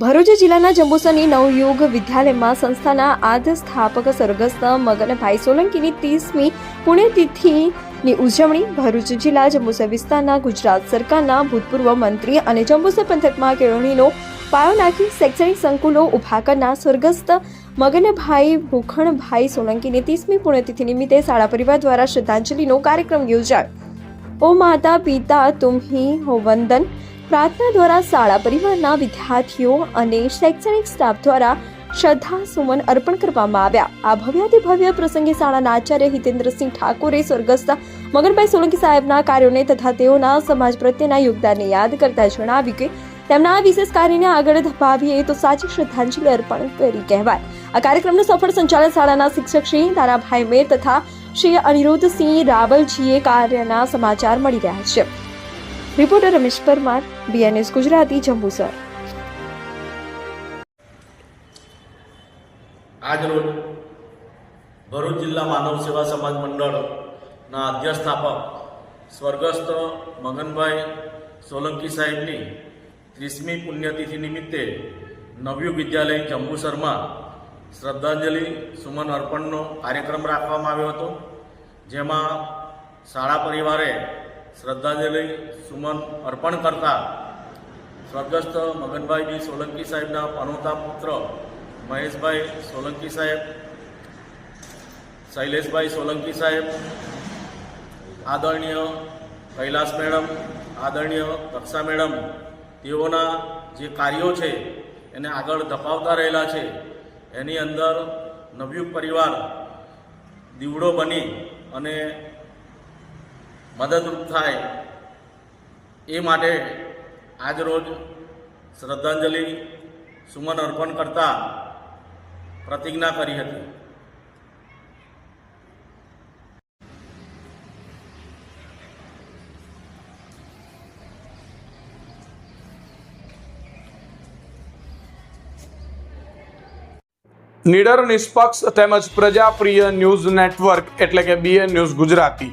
ભરૂચ જિલ્લાના જંબુસરની નવયુગ વિદ્યાલયમાં સંસ્થાના આદ્ય સ્થાપક સ્વર્ગસ્થ મગનભાઈ સોલંકીની ત્રીસમી પુણ્યતિથિની ઉજવણી ભરૂચ જિલ્લા જંબુસર વિસ્તારના ગુજરાત સરકારના ભૂતપૂર્વ મંત્રી અને જંબુસર પંથકમાં કેળવણીનો પાયો નાખી શૈક્ષણિક સંકુલો ઊભા કરનાર સ્વર્ગસ્થ મગનભાઈ ભૂખણભાઈ સોલંકીની ત્રીસમી પુણ્યતિથિ નિમિત્તે શાળા પરિવાર દ્વારા શ્રદ્ધાંજલિનો કાર્યક્રમ યોજાયો. ઓ માતા પિતા તુમ્હી હો વંદન. પ્રાર્થના દ્વારા શાળા પરિવારના વિદ્યાર્થીઓ અને શૈક્ષણિક સ્ટાફ દ્વારા શ્રદ્ધા સુમન અર્પણ કરવામાં આવ્યા. આ ભવ્યાતિ ભવ્ય પ્રસંગે શાળાના આચાર્ય હિતેન્દ્રસિંહ ઠાકોરે સ્વર્ગસ્થ મગનભાઈ સોલંકી સાહેબના કાર્યોને તથા તેઓના સમાજ પ્રત્યેના યોગદાનને યાદ કરતા જણાવ્યું કે તેમના આ વિશેષ કાર્યને આગળ ધપાવીએ તો સાચી શ્રદ્ધાંજલિ અર્પણ કરી કહેવાય. આ કાર્યક્રમનું સફળ સંચાલન શાળાના શિક્ષક શ્રી તારાભાઈ મેર તથા શ્રી અનિરુદ્ધસિંહ રાવલજીએ કાર્યના સમાચાર મળી રહ્યા છે. Reporter Ramesh Parmar BNS Gujarati Jambusar. આજરોજ ભરૂચ જિલ્લા માનવ સેવા સમાજ મંડળના અધ્યક્ષસ્થાપક સ્વર્ગસ્થ મગનભાઈ સોલંકી સાહેબની ત્રીસમી પુણ્યતિથિ નિમિત્તે નવયુગ વિદ્યાલય જંબુસરમાં શ્રદ્ધાંજલિ સુમન અર્પણનો કાર્યક્રમ રાખવામાં આવ્યો હતો, જેમાં શાળા પરિવારે શ્રદ્ધાંજલિ સુમન અર્પણ કરતા સ્વર્ગસ્થ મગનભાઈજી સોલંકી સાહેબના પનોતા પુત્ર મહેશભાઈ સોલંકી સાહેબ, શૈલેષભાઈ સોલંકી સાહેબ, આદરણીય કૈલાસ મેડમ, આદરણીય કક્ષા મેડમ, તેઓના જે કાર્યો છે એને આગળ ધપાવતા રહેલા છે. એની અંદર નવયુગ પરિવાર દીવડો બની અને મદદરૂપ થાય એ માટે આજરોજ શ્રદ્ધાંજલિ સુમન અર્પણ કરતા પ્રતિજ્ઞા કરી હતી. નિડર નિષ્પક્ષ તેમજ પ્રજાપ્રિય ન્યૂઝ નેટવર્ક એટલે કે BN news Gujarati.